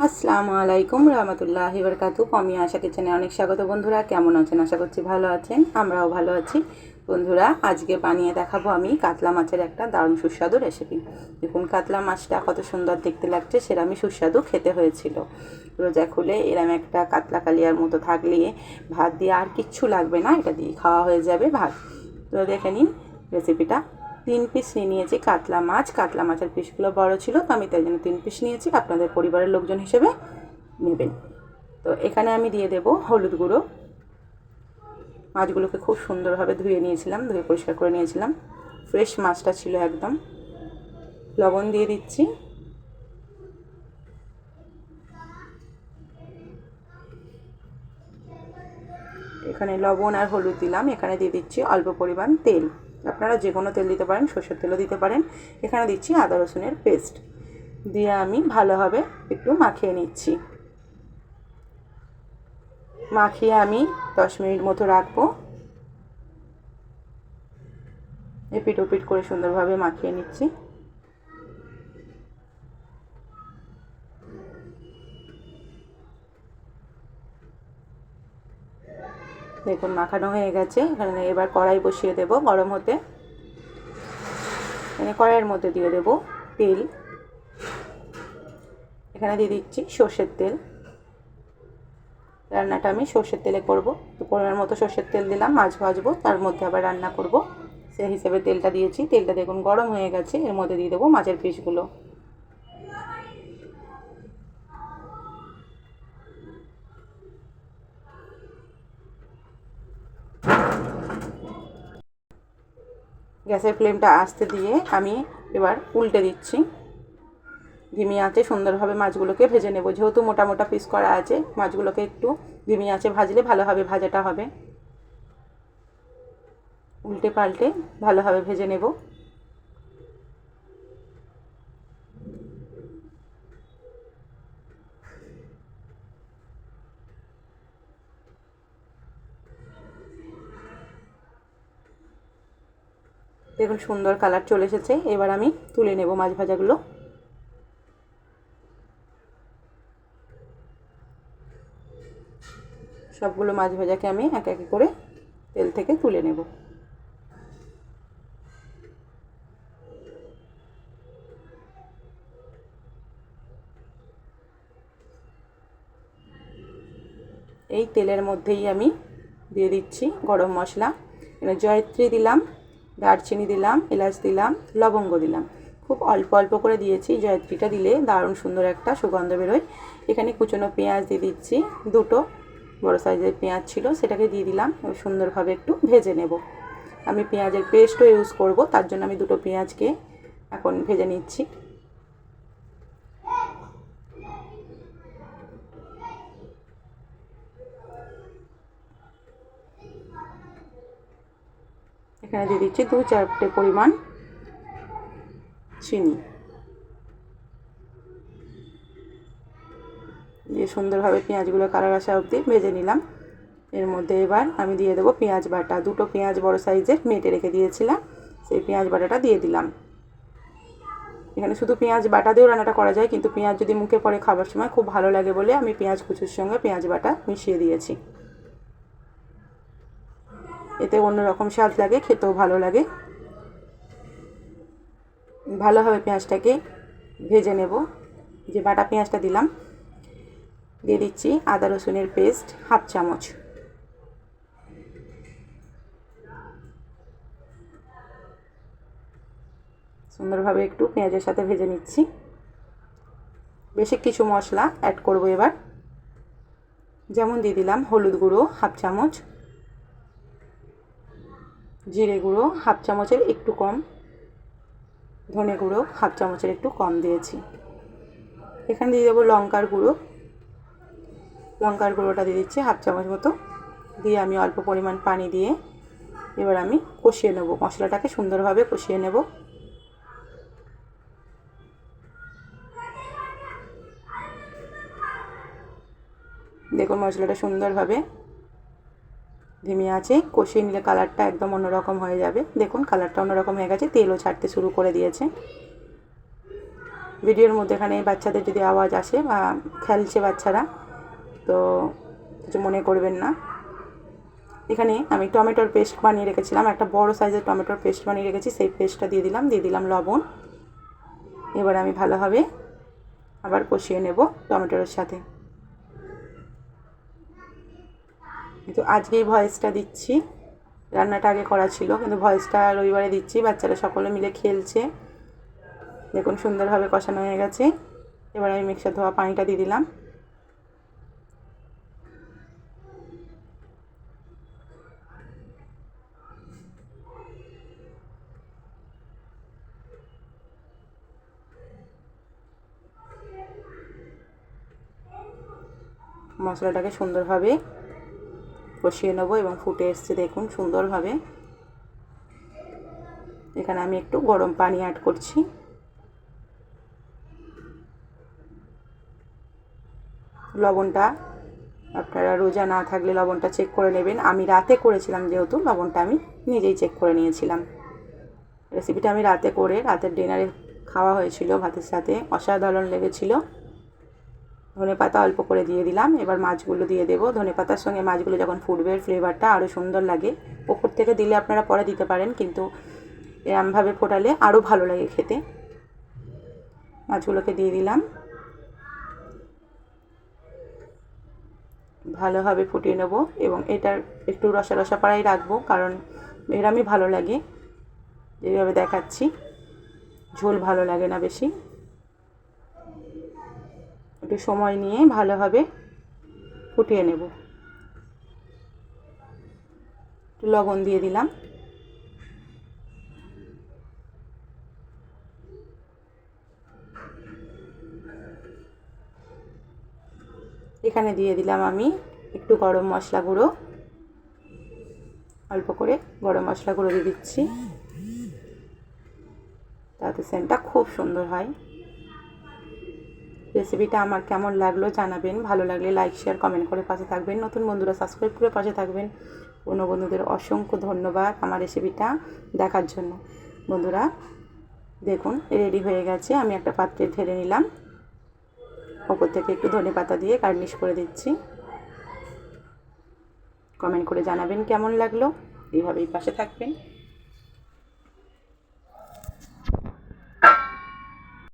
আসসালামু আলাইকুম রহমতুল্লাহ বরকাতু আমি আশা কিচেনে অনেক স্বাগত বন্ধুরা। কেমন আছেন? আশা করছি ভালো আছেন। আমরাও ভালো আছি। বন্ধুরা, আজকে বানিয়ে দেখাবো আমি কাতলা মাছের একটা দারুণ সুস্বাদু রেসিপি দেখুন, কাতলা মাছটা কত সুন্দর দেখতে লাগছে, সেরামই সুস্বাদু খেতে হয়েছিল। রোজা খুলে এরম একটা কাতলা কালিয়ার মতো থাকলে ভাত দিয়ে আর কিচ্ছু লাগবে না, এটা দিয়ে খাওয়া হয়ে যাবে ভাত। তো দেখে নিন রেসিপিটা তিন পিস নিয়ে নিয়েছি, কাতলা মাছ। কাতলা মাছের পিসগুলো বড় ছিল, তো আমি তাই জন্য তিন পিস নিয়েছি। আপনাদের পরিবারের লোকজন হিসেবে নেবেন। তো এখানে আমি দিয়ে দেব হলুদ গুঁড়ো। মাছগুলোকে খুব সুন্দরভাবে ধুয়ে নিয়েছিলাম, ধুয়ে পরিষ্কার করে নিয়েছিলাম। ফ্রেশ মাছটা ছিল একদম। লবণ দিয়ে দিচ্ছি। এখানে লবণ আর হলুদ দিলাম। এখানে দিয়ে দিচ্ছি অল্প পরিমাণ তেল। আপনারা যে কোনো তেল দিতে পারেন, সর্ষের তেলও দিতে পারেন। এখানে দিচ্ছি আদা রসুনের পেস্ট। দিয়ে আমি ভালোভাবে একটু মাখিয়ে নিচ্ছি। মাখিয়ে আমি দশ মিনিট মতো রাখব। এপিট ওপিট করে সুন্দরভাবে মাখিয়ে নিচ্ছি। দেখুন, মাখানো হয়ে গেছে। এখানে এবার কড়াই বসিয়ে দেব গরম হতে। এখানে কড়াইয়ের মধ্যে দিয়ে দেব তেল। এখানে দিয়ে দিচ্ছি সর্ষের তেল। রান্নাটা আমি সর্ষের তেলে করব। পরিমাণ মতো সর্ষের তেল দিলাম, মাছ ভাজবো, তার মধ্যে আবার রান্না করব। সেই হিসেবে তেলটা দিয়েছি। তেলটা দেখুন গরম হয়ে গেছে, এর মধ্যে দিয়ে দেবো মাছের পিসগুলো। গ্যাসের ফ্লেমটা আসতে দিয়ে আমি এবার উল্টে দিচ্ছি। ধিমি আঁচে সুন্দরভাবে মাছগুলোকে ভেজে নেব। যেহেতু মোটা মোটা পিস করা আছে, মাছগুলোকে একটু ধিমি আঁচে ভাজলে ভালোভাবে ভাজাটা হবে। উল্টে পাল্টে ভালোভাবে ভেজে নেব। দেখুন, সুন্দর কালার চলে এসেছে। এবার আমি তুলে নেব মাছ ভাজাগুলো। সবগুলো মাছ ভাজাকে আমি এক এক করে তেল থেকে তুলে নেব। এই তেলের মধ্যেই আমি দিয়ে দিচ্ছি গরম মশলা। এখানে জয়ত্রী দিলাম। দারচিনি দিলাম, এলাচ দিলাম, লবঙ্গ দিলাম। খুব অল্প অল্প করে দিয়েছি, জয়ত্রীটা দিলে দারুণ সুন্দর একটা সুগন্ধ বেরোয়। এখানে কুচনো পেঁয়াজ দিয়ে দিচ্ছি, দুটো বড় সাইজের পেঁয়াজ ছিল, সেটাকে দিয়ে দিলাম সুন্দরভাবে একটু ভেজে নেব। আমি পেঁয়াজের পেস্টও ইউজ করব, তার জন্য আমি দুটো পেঁয়াজকে এখন ভেজে নিচ্ছি। এখানে দিয়ে দিচ্ছি দু চারটে পরিমাণ চিনি। দিয়ে সুন্দরভাবে পেঁয়াজগুলো কালার আসা অবধি ভেজে নিলাম। এর মধ্যে এবার আমি দিয়ে দেবো পেঁয়াজ বাটা। দুটো পেঁয়াজ বড় সাইজের মেটে রেখে দিয়েছিলাম, সেই পেঁয়াজ বাটাটা দিয়ে দিলাম। এখানে শুধু পেঁয়াজ বাটা দিয়েও রান্নাটা করা যায়, কিন্তু পেঁয়াজ যদি মুখে পড়ে খাবার সময় খুব ভালো লাগে বলে আমি পেঁয়াজ কুচুর সঙ্গে পেঁয়াজ বাটা মিশিয়ে দিয়েছি। এতে অন্যরকম স্বাদ লাগে, খেতেও ভালো লাগে। ভালোভাবে পেঁয়াজটাকে ভেজে নেব। যে বাটা পেঁয়াজটা দিলাম, দিয়ে দিচ্ছি আদা রসুনের পেস্ট হাফ চামচ। সুন্দরভাবে একটু পেঁয়াজের সাথে ভেজে নিচ্ছি। বেশি কিছু মশলা অ্যাড করব এবার। যেমন দিয়ে দিলাম হলুদ গুঁড়ো হাফ চামচ। জিরে গুঁড়ো হাফ চামচের একটু কম। ধনে গুঁড়ো হাফ চামচের একটু কম দিয়েছি। এখানে দিয়ে দেবো লঙ্কার গুঁড়ো। লঙ্কার গুঁড়োটা দিয়ে দিচ্ছি হাফ চামচ মতো। দিয়ে আমি অল্প পরিমাণ পানি দিয়ে এবার আমি কষিয়ে নেব। মশলাটাকে সুন্দরভাবে কষিয়ে নেব। দেখুন মশলাটা সুন্দরভাবে ধিমি আছে, কষিয়ে নিলে কালারটা একদম অন্যরকম হয়ে যাবে। দেখুন, কালারটা অন্যরকম হয়ে গেছে, তেলও ছাড়তে শুরু করে দিয়েছে। ভিডিওর মধ্যে এখানে বাচ্চাদের যদি আওয়াজ আসে, বা খেলছে বাচ্চারা, তো কিছু মনে করবেন না। এখানে আমি টমেটোর পেস্ট বানিয়ে রেখেছিলাম, একটা বড় সাইজের টমেটোর পেস্ট বানিয়ে রেখেছি, সেই পেস্টটা দিয়ে দিলাম দিয়ে দিলাম লবণ। এবার আমি ভালোভাবে আবার কষিয়ে নেব টমেটোর সাথে। কিন্তু আজকেই ভয়েসটা দিচ্ছি। রান্নাটা আগে করা ছিল, কিন্তু ভয়েসটা রবিবারে দিচ্ছি, বাচ্চারা সকলে মিলে খেলছে। দেখুন সুন্দরভাবে কষানো হয়ে গেছে। এবার আমি মিক্সার ধোয়া পানিটা দিয়ে দিলাম। মশলাটাকে সুন্দরভাবে কষিয়ে নেব এবং ফুটে এসছে দেখুন সুন্দরভাবে। এখানে আমি একটু গরম পানি অ্যাড করছি। লবণটা, আপনারা রোজা না থাকলে লবণটা চেক করে নেবেন। আমি রাতে করেছিলাম যেহেতু, লবণটা আমি নিজেই চেক করে নিয়েছিলাম। রেসিপিটা আমি রাতে করে, রাতের ডিনারে খাওয়া হয়েছিল ভাতের সাথে, অসাধারণ লেগেছিলো। ধনে পাতা অল্প করে দিয়ে দিলাম। এবার মাছগুলো দিয়ে দেবো। ধনে পাতার সঙ্গে মাছগুলো যখন ফুটবে ফ্লেভারটা আরও সুন্দর লাগে। ওপর থেকে দিলে আপনারা পরে দিতে পারেন, কিন্তু এরমভাবে ফোটালে আরও ভালো লাগে খেতে। মাছগুলোকে দিয়ে দিলাম। ভালোভাবে ফুটিয়ে নেব এবং এটার একটু রসা রসা পাড়াই রাখব, কারণ এরামই ভালো লাগে। যেভাবে দেখাচ্ছি। ঝোল ভালো লাগে না বেশি। একটু সময় নিয়ে ভালোভাবে ফুটিয়ে নেব। একটু লবণ দিয়ে দিলাম। এখানে দিয়ে দিলাম আমি একটু গরম মশলা গুঁড়ো। অল্প করে গরম মশলা গুঁড়ো দিয়ে দিচ্ছি। তাতে সেন্টটা খুব সুন্দর হয়। রেসিপিটা আমার কেমন লাগল জানাবেন। ভালো লাগলে লাইক শেয়ার কমেন্ট করে পাশে থাকবেন। নতুন বন্ধুরা সাবস্ক্রাইব করে পাশে থাকবেন। কোনো বন্ধুদের অসংখ্য ধন্যবাদ আমার রেসিপিটা দেখার জন্য। বন্ধুরা, দেখুন রেডি হয়ে গেছে। আমি একটা পাত্রে ঢেলে নিলাম। ওপর থেকে একটু ধনে পাতা দিয়ে গার্নিশ করে দিচ্ছি। কমেন্ট করে জানাবেন কেমন লাগল। এইভাবেই পাশে থাকবেন।